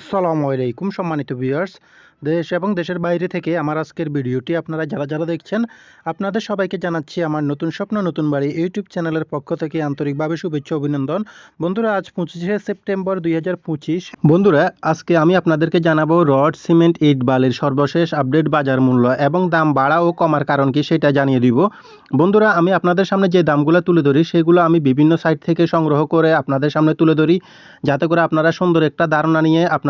আসসালামু আলাইকুম, সম্মানিত ভিউয়ার্স দেশ এবং দেশের বাইরে থেকে আমার আজকের ভিডিওটি আপনারা যারা যারা দেখছেন, আপনাদের সবাইকে জানাচ্ছি আমার নতুন স্বপ্ন, নতুন বাড়ি ইউটিউব চ্যানেলের পক্ষ থেকে আন্তরিকভাবে শুভেচ্ছা, অভিনন্দন। বন্ধুরা, আজ পঁচিশে সেপ্টেম্বর দুই বন্ধুরা, আজকে আমি আপনাদেরকে জানাব রড, সিমেন্ট, ইট, বালির সর্বশেষ আপডেট বাজার মূল্য এবং দাম বাড়া ও কমার কারণ কি সেটা জানিয়ে দিব। বন্ধুরা, আমি আপনাদের সামনে যে দামগুলো তুলে ধরি, সেগুলো আমি বিভিন্ন সাইট থেকে সংগ্রহ করে আপনাদের সামনে তুলে ধরি, যাতে করে আপনারা সুন্দর একটা ধারণা নিয়ে আপনার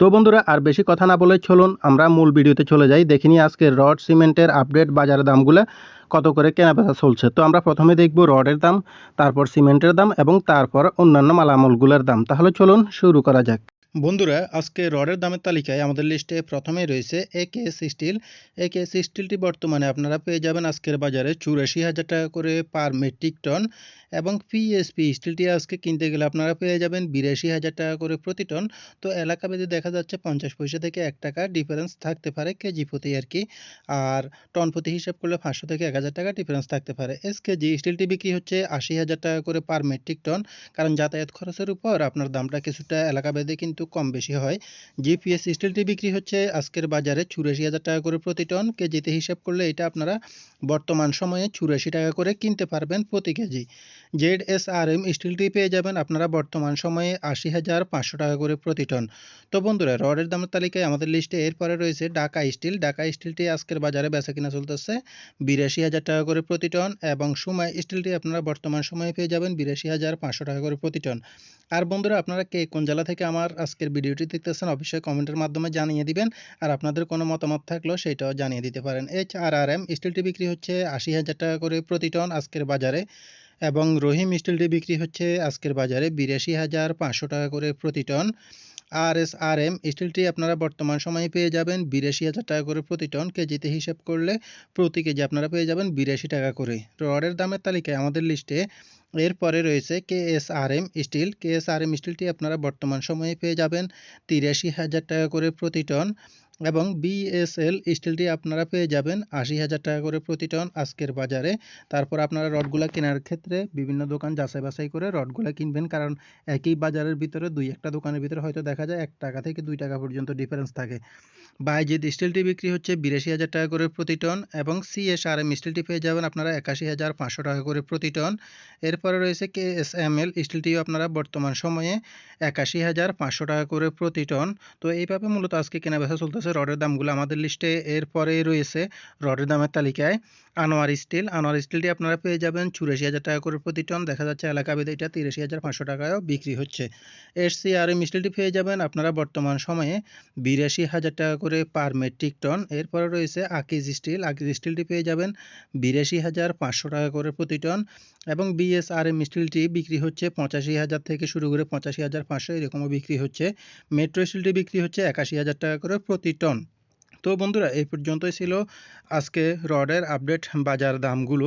তো বন্ধুরা, আর বেশি কথা না বলে চলুন, আমরা মূল ভিডিওতে চলে যাই। দেখিনি আজকে রড সিমেন্টের আপডেট বাজারের দামগুলো কত করে কেনা বেচা চলছে। তো আমরা প্রথমে দেখব রডের দাম, তারপর সিমেন্টের দাম এবং তারপর অন্যান্য মালামলগুলোর দাম। তাহলে চলুন শুরু করা যাক। বন্ধুরা, আজকে রডের দামের তালিকায় আমাদের লিস্টে প্রথমেই রয়েছে এ কে স্টিল। এ কে স্টিলটি বর্তমানে আপনারা পেয়ে যাবেন আজকের বাজারে চুরাশি হাজার টাকা করে পার মেট্রিক টন এবং পিএসপি স্টিলটি আজকে কিনতে গেলে আপনারা পেয়ে যাবেন বিরাশি হাজার টাকা করে প্রতি টন। তো এলাকা ভেদে দেখা যাচ্ছে পঞ্চাশ পয়সা থেকে এক টাকা ডিফারেন্স থাকতে পারে কেজি প্রতি আর কি। আর টন প্রতি হিসাব করলে পাঁচশো থেকে এক হাজার টাকা ডিফারেন্স থাকতে পারে। এস কেজি স্টিলটি বিক্রি হচ্ছে আশি হাজার টাকা করে পার মেট্রিক টন। কারণ যাতায়াত খরচের উপর আপনার দামটা কিছুটা এলাকা ভেদে কিন্তু কম বেশি হয়। জিপিএস স্টিলটি বিক্রি হচ্ছে আজকের বাজারে চুরাশি হাজার টাকা করে প্রতি টন। কেজিতে হিসাব করলে এটা আপনারা বর্তমান সময়ে চুরাশি টাকা করে কিনতে পারবেন প্রতি KG. Z S R M স্টিলটি পেয়ে যাবেন আপনারা বর্তমান সময়ে আশি হাজার পাঁচশো টাকা করে প্রতি টন। তো বন্ধুরা, রডের দামের তালিকায় আমাদের লিস্টে এরপরে রয়েছে ঢাকা স্টিল ঢাকা স্টিলটি আজকের বাজারে বেচা কিনা চলতেছে বিরাশি হাজার টাকা করে প্রতি টন এবং সময় স্টিলটি আপনারা বর্তমান সময়ে পেয়ে যাবেন বিরাশি হাজার পাঁচশো টাকা করে প্রতি টন। আর বন্ধুরা, আপনারা কে কোন জেলা থেকে আমার আজকের ভিডিওটি দেখতেছেন অবশ্যই কমেন্টের মাধ্যমে জানিয়ে দিবেন। আর আপনাদের কোনো মতামত থাকলেও সেটাও জানিয়ে দিতে পারেন। এইচ আর আর এম স্টিলটি বিক্রি হচ্ছে আশি হাজার টাকা করে প্রতি টন আজকের বাজারে এবং রহিম স্টিলটি বিক্রি হচ্ছে আজকের বাজারে বিরাশি হাজার পাঁচশো টাকা করে প্রতি ton. R S R M স্টিলটি আপনারা বর্তমান সময়ে পেয়ে যাবেন বিরাশি হাজার টাকা করে প্রতি টন কেজিতে হিসাব করলে প্রতি কেজি আপনারা পেয়ে যাবেন বিরাশি টাকা করে। রডের দামের তালিকায় আমাদের লিস্টে এরপরে রয়েছে KSRM S R M steel. K S R M স্টিলটি আপনারা বর্তমান সময়ে পেয়ে যাবেন তিরাশি হাজার টাকা করে প্রতি টন। এবং বিএসএল স্টিলটি আপনারা পেয়ে যাবেন আশি হাজার টাকা করে প্রতি টন আজকের বাজারে। তারপর আপনারা রডগুলা কেনার ক্ষেত্রে বিভিন্ন দোকান যাচাই বাছাই করে রডগুলা কিনবেন, কারণ একই বাজারের ভিতরে দুই একটা দোকানের ভিতরে হয়তো দেখা যায় এক টাকা থেকে দুই টাকা পর্যন্ত ডিফারেন্স থাকে। বাইজিৎ স্টিলটি বিক্রি হচ্ছে বিরাশি হাজার টাকা করে প্রতি টন এবং সিএসআরএম স্টিলটি পেয়ে যাবেন আপনারা একাশি হাজার পাঁচশো টাকা করে প্রতি টন। এরপরে রয়েছে কে এস এম এল স্টিলটিও আপনারা বর্তমান সময়ে একাশি হাজার পাঁচশো টাকা করে প্রতি টন। তো এইভাবে মূলত আজকে কেনা বেচা চলতেছে রডের দামগুলো আমাদের লিস্টে এরপরেই রয়েছে। রডের দামের তালিকায় আনোয়ার স্টিল। আনোয়ার স্টিলটি আপনারা পেয়ে যাবেন চুরাশি হাজার টাকা করে প্রতি টন। দেখা যাচ্ছে এলাকা ভেদে এটা তিরাশি হাজার পাঁচশো টাকায়ও বিক্রি হচ্ছে। এস সি আর এম স্টিলটি পেয়ে যাবেন আপনারা বর্তমান সময়ে বিরাশি হাজার টাকা করে পার মেট্রিক টন। এরপরে রয়েছে আকিজ স্টিল। আকিজ স্টিলটি পেয়ে যাবেন বিরাশি হাজার পাঁচশো টাকা করে প্রতি টন এবং বিএসআরএম স্টিলটি বিক্রি হচ্ছে পঁচাশি হাজার থেকে শুরু করে পঁচাশি হাজার পাঁচশো এরকমও বিক্রি হচ্ছে। মেট্রো স্টিলটি বিক্রি হচ্ছে একাশি হাজার টাকা করে প্রতি টন। তো বন্ধুরা এই পর্যন্তই ছিল আজকে রডের আপডেট বাজার দামগুলো।